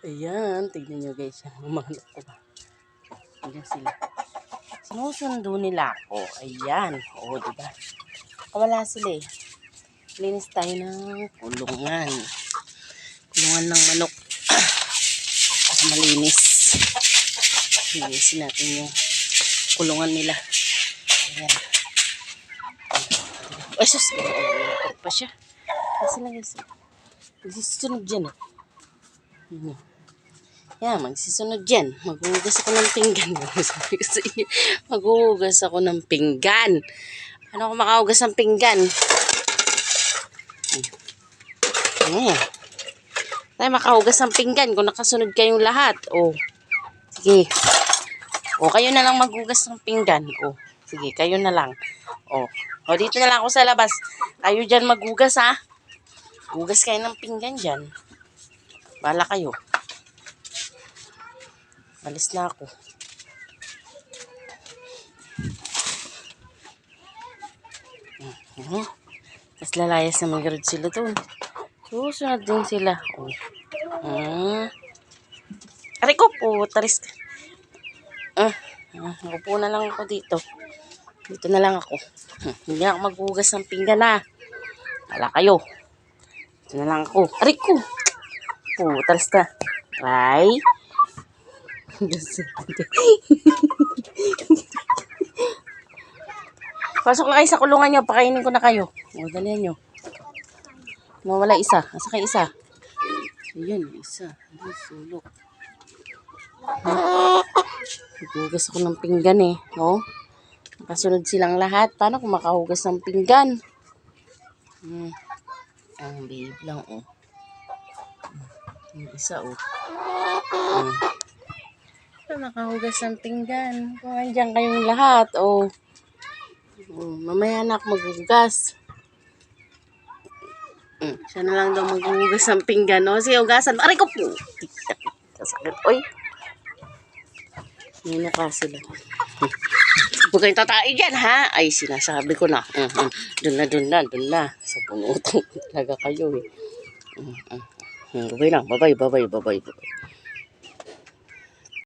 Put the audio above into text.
Ayan, tignan nyo guys. Anak ko ba? Ayan sila. Sinusundo nila ako. Ayan. Oo, diba? Wala sila eh. Linis tayo ng kulungan. Kulungan ng manok. Para malinis. Linisin natin yung kulungan nila. Ayan. Ay, sus! Ay, pa siya. Kasi lang guys. Magsisunod dyan eh. Hmm. Yan, magsisunod dyan. Maghuhugas ako ng pinggan. Sabi ko sa inyo, maghuhugas ako ng pinggan. Ano ako makahugas ng pinggan? Hmm. Tayo makahugas ng pinggan kung nakasunod kayong lahat. Oh. Sige. O, kayo na lang maghugas ng pinggan. O, sige, kayo na lang. O, o dito na lang ako sa labas. Kayo dyan maghugas, ha? Hugas kayo ng pinggan dyan. Bala kayo. Alis na ako. Mhm. Tapos lalayas na mag sila doon. Susunod din sila. Oh. Hmm. Aray ko po, taris ka. Ah, ah, upo na lang ako dito. Dito na lang ako. Hmm, Hindi ako maghugas ng pinggan na. Wala kayo. Dito na lang ako. Aray ko. Po, taris ka. Ay. Pasok na kayo sa kulungan nyo. Pakainin ko na kayo. O, dalihan nyo. Mawala isa. Nasa kayo isa? Ayan, isa. Ayan, sulok. Naghugas ako ng pinggan eh. Oh. Nakasunod silang lahat. Paano kung makahugas ng pinggan? Hmm. Ang babe lang oh. Yung isa oh. Hmm. Paano nakahugas ng pinggan? Kung andyan kayong lahat oh. oh mamaya na maghugas. Hmm. Siya na lang daw maghugas ng pinggan. Oh. Sige, hugasan. Aray ko po. Kasakit. Oy. Nino ka sila. Huwag kayong tatain dyan, ha? Ay, sinasabi ko na. Mm, mm. Doon na, doon na, doon na. Sa bunutong talaga kayo, eh. Mm, mm. Mm, Babay na, babay, babay, babay, babay.